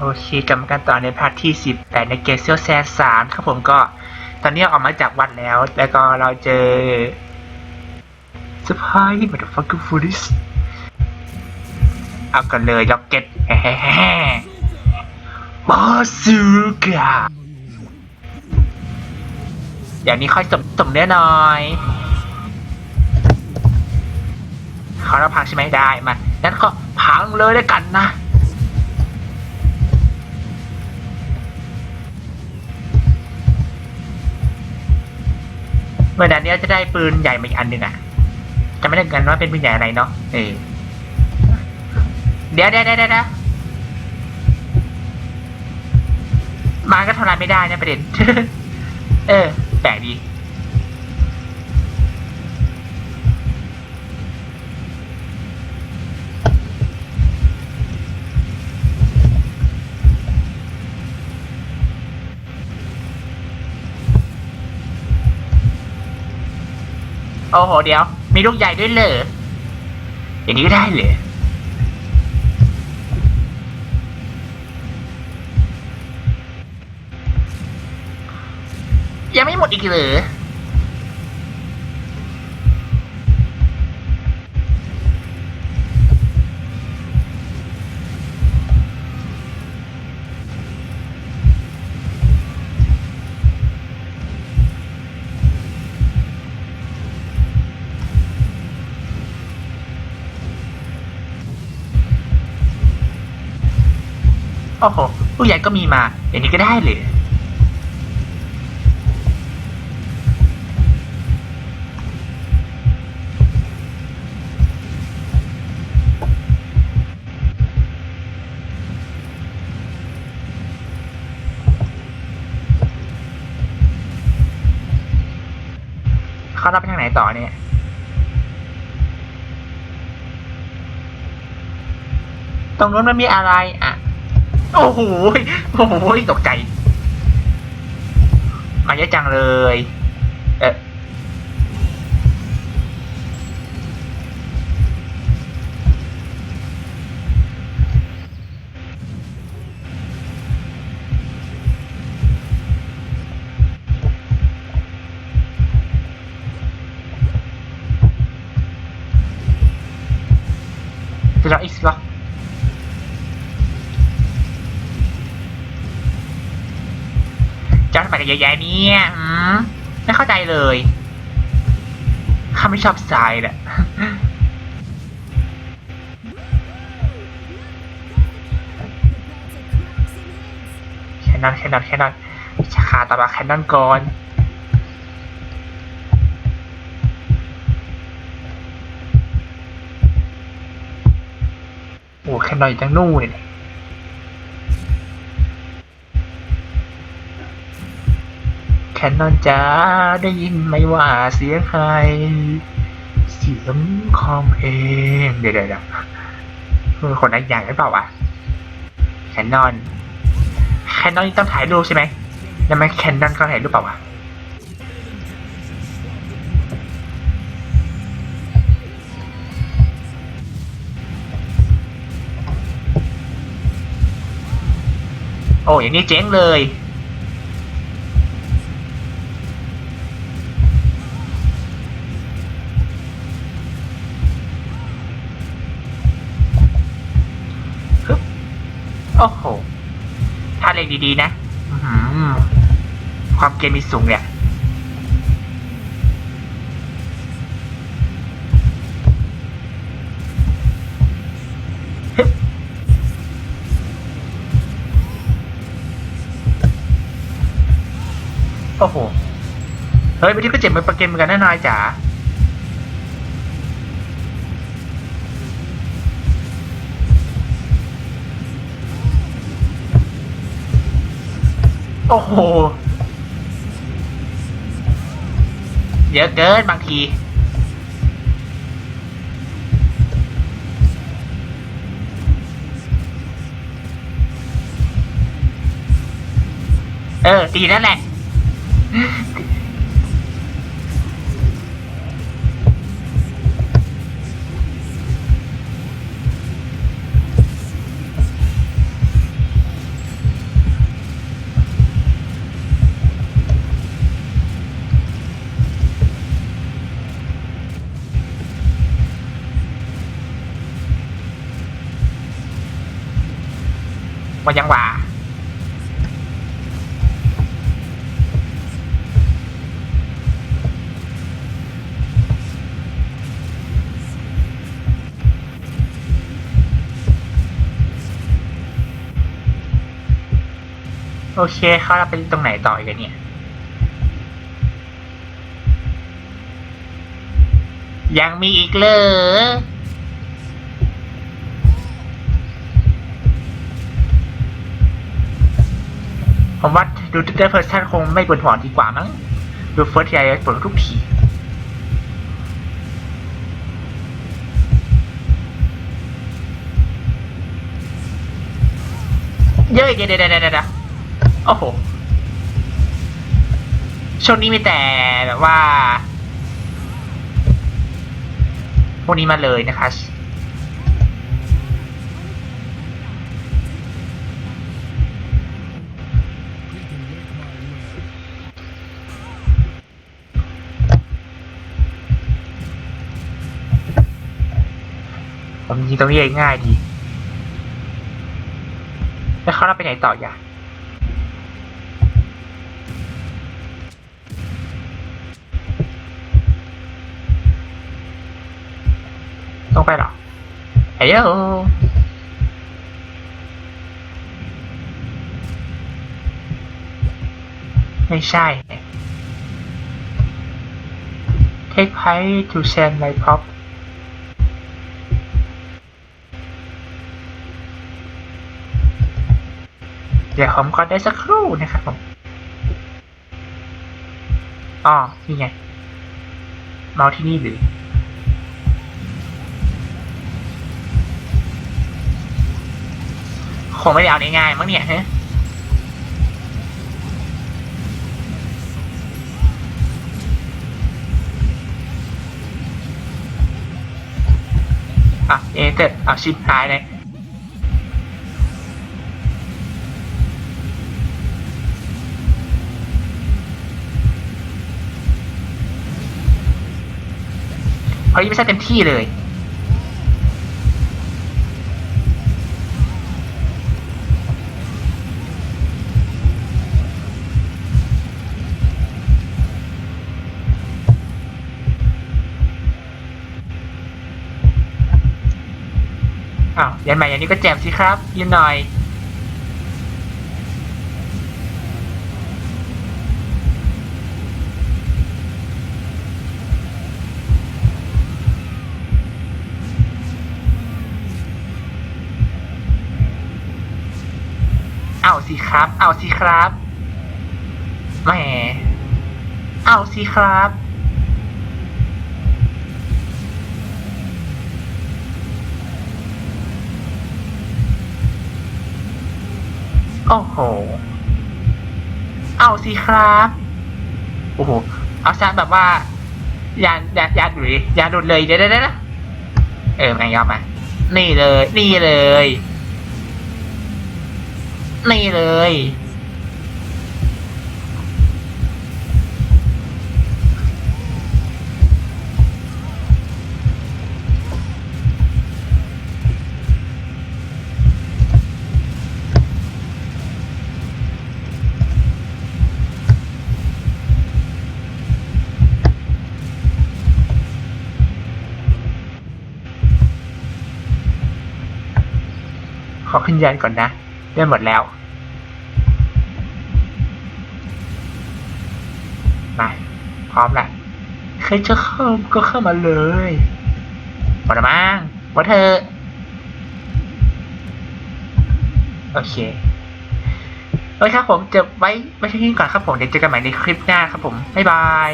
โอเคกลับมากันต่อในพาร์ทที่ 18 ในเกมเซียวแซนสามครับผมก็ตอนนี้ออกมาจากวัดแล้ว แล้วก็เราเจอสปายมาดูฟักกูฟูดิสเอากันเลยด็อกเก็ตแฮ่ๆบอสูกาอย่างนี้ค่อยสมสมเนื้อหน่อเขาเราพังใช่ไหมได้มางั้นก็พังเลยแล้วกันนะ เมื่อดันนี้จะได้ปืนใหญ่มาอีกอันหนึ่งอะจะไม่ได้กันว่าเป็นปืนใหญ่อะไรเนาะเออเดี๋ยวเดี๋ยวเดี๋ยวเดี๋ยวมาก็ทำลายไม่ได้นะประเด็น เออแปลกดี อ้โหเดี๋ยว มีลูกใหญ่ด้วยเหรออย่างนี้ก็ได้เหรอยังไม่หมดอีกเหรอ โอ้โหลูกใหญ่ก็มีมา อย่างนี้ก็ได้เหรอเขารับไปทางไหนต่อเนี่ยตรงนู้นมันมีอะไรอะ โอ้โหโอ้โหตกใจมาเยอะจังเลย เออจะรออีกสิเหรอจะ ทำไมกันเยอะแยะเนี่ยอืมไม่เข้าใจเลยข้าไม่ชอบทรายแหละแคนนอนแคนนอนแคนนอนชาคาต่อมาแคนนอนก่อนโอ้แคนนอนอยู่จังนู่นเลย แค นนอนจ้าได้ยินไหมว่าเสียงใคร เสียงคอมเองเดี๋ยวเดี๋ยวเดี๋ยวเออคนนั้นอย่างหรือเปล่าวะแคนนอน แคนนอนนี่ต้องถ่ายรูปใช่ไหมแล้วมันแคนนอนก็ถ่ายรูปเปล่าวะโอ้อย่างนี้เจ๊งเลย โอ้โห ถ้าเล็งดีๆนะความเกมมีสูงเนี่ยโอ้โห เฮ้ยไปที่ก็เจ็บเหมือนประเกมเหมือนกันนะนายจ๋า โอ้โห เยอะเกินบางที เออ ดีนั่นแหละ มันยังว่าโอเคเขาเราไปตรงไหนต่ออีกอะเนี่ย ยังมีอีกเลย ผมว่าดูเตอร์เพอร์ชันคงไม่ปวดหัวดีกว่ามั้ง ดูเฟิร์สทีไอปวดทุกทีเยอะเดี๋ยวเดี๋ยวเดี๋ยวเดี๋ยวโอ้โห ช่วงนี้มีแต่แบบว่า พวกนี้มาเลยนะคะ ผมยิงตรงนี้ง่ายดี แล้วเขาเราไปไหนต่ออย่าต้องไปหรอเฮ้ยไม่ใช่ Take height to send my pop เดี๋ยวผมก็ได้สักครู่นะครับผมอ๋อนี่ไง เมาที่นี่หรือคงไม่ได้เอาง่ายๆมั้งเนี่ยฮะอะเอเตอร์เอาชิปหายเลย เฮ้ยไม่ใช่เต็มที่เลย อ้าวยันใหม่ยันนี้ก็แจมสิครับยืนหน่อย เอาสิครับ เอาสิครับแหมเอาสิครับ โอ้โห เอาสิครับ โอ้โห เอาซะแบบว่า ยานยานยานหรือยานหลุดเลยเดี๋ยวเดี๋ยวเดี๋ยวนะเออแม่ยอมมา นี่เลย นี่เลย นี่เลย ขอขึ้นยันก่อนนะ ได้หมดแล้วมาพร้อมละใครจะเข้าก็เข้ามาเลยหมดแล้วมั้งหมดเถอโอเคโอเคครับผมจะไว้ไว้ที่นี่ก่อนครับผม เดี๋ยวเจอกันใหม่ในคลิปหน้าครับผม บ๊ายบาย